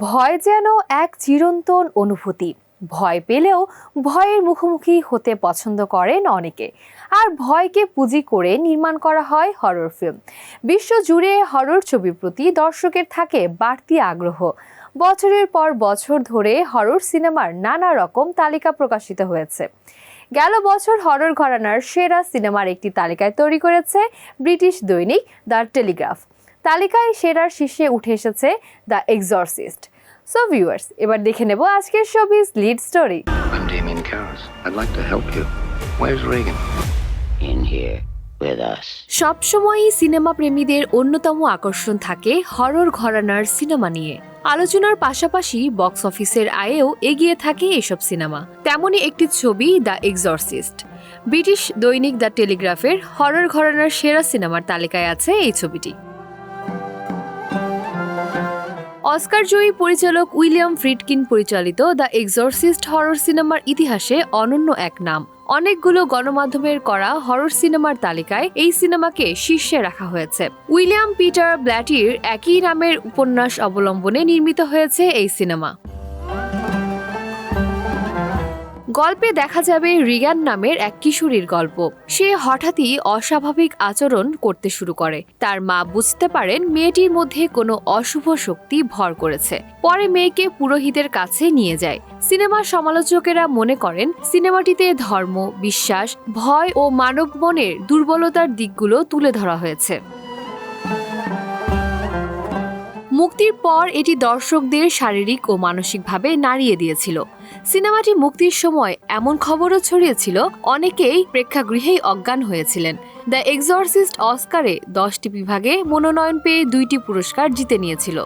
ভয় যেন এক চিরন্তন অনুভূতি। ভয় পেলেও ভয়ের মুখোমুখি হতে পছন্দ করেন অনেকে। আর ভয়কে পুঁজি করে নির্মাণ করা হয় হরর ফিল্ম বিশ্বজুড়ে হরর ছবির প্রতি দর্শকের থাকে বাড়তি আগ্রহ। বছরের পর বছর ধরে হরর সিনেমার নানা রকম তালিকা প্রকাশিত হয়েছে। গেল বছর হরর ঘরানার সেরা সিনেমার একটি তালিকায় তৈরি করেছে ব্রিটিশ দৈনিক দ্য টেলিগ্রাফ। তালিকায় সেরার শীর্ষে উঠে এসেছে দ্য এক্সরসিস্ট সো ভিউয়ার্স এবার দেখে নেব আজকের ছবির lead story I'm Damien Karras. I'd like to help you. Where's Reagan? in here with us. সবসময়ই সিনেমা প্রেমীদের অন্যতম আকর্ষণ থাকে হরর ঘরানার সিনেমা নিয়ে আলোচনার পাশাপাশি বক্স অফিসের আয়েও এগিয়ে থাকে এসব সিনেমা তেমনই একটি ছবি দ্য এক্সরসিস্ট ব্রিটিশ দৈনিক দ্য টেলিগ্রাফের হরর ঘরানার সেরা সিনেমার তালিকায় আছে এই ছবিটি অস্কার জয়ী পরিচালক উইলিয়াম ফ্রিডকিন পরিচালিত দ্য এক্সরসিস্ট হরর সিনেমার ইতিহাসে অনন্য এক নাম। অনেকগুলো গণমাধ্যমের করা হরর সিনেমার তালিকায় এই সিনেমাকে শীর্ষে রাখা হয়েছে। উইলিয়াম পিটার ব্ল্যাটির একই নামের উপন্যাস অবলম্বনে নির্মিত হয়েছে এই সিনেমা। গল্পে দেখা যাবে রিগান নামের এক কিশোরীর গল্প। সে হঠাৎই অস্বাভাবিক আচরণ করতে শুরু করে। তার মা বুঝতে পারেন মেয়েটির মধ্যে কোনো অশুভ শক্তি ভর করেছে। পরে মেয়েকে পুরোহিতের কাছে নিয়ে যায়। সিনেমার সমালোচকেরা মনে করেন সিনেমাটিতে ধর্ম, বিশ্বাস, ভয় ও মানব মনের দুর্বলতার দিকগুলো তুলে ধরা হয়েছে। মুক্তির পর এটি দর্শকদের শারীরিক ও মানসিকভাবে নাড়িয়ে দিয়েছিল। সিনেমাটি মুক্তির সময় এমন খবরও ছড়িয়েছিল, অনেকেই প্রেক্ষাগৃহেই অজ্ঞান হয়েছিলেন। দ্য এক্সরসিস্ট অস্কারে দশটি বিভাগে মনোনয়ন পেয়ে দুইটি পুরস্কার জিতে নিয়েছিল।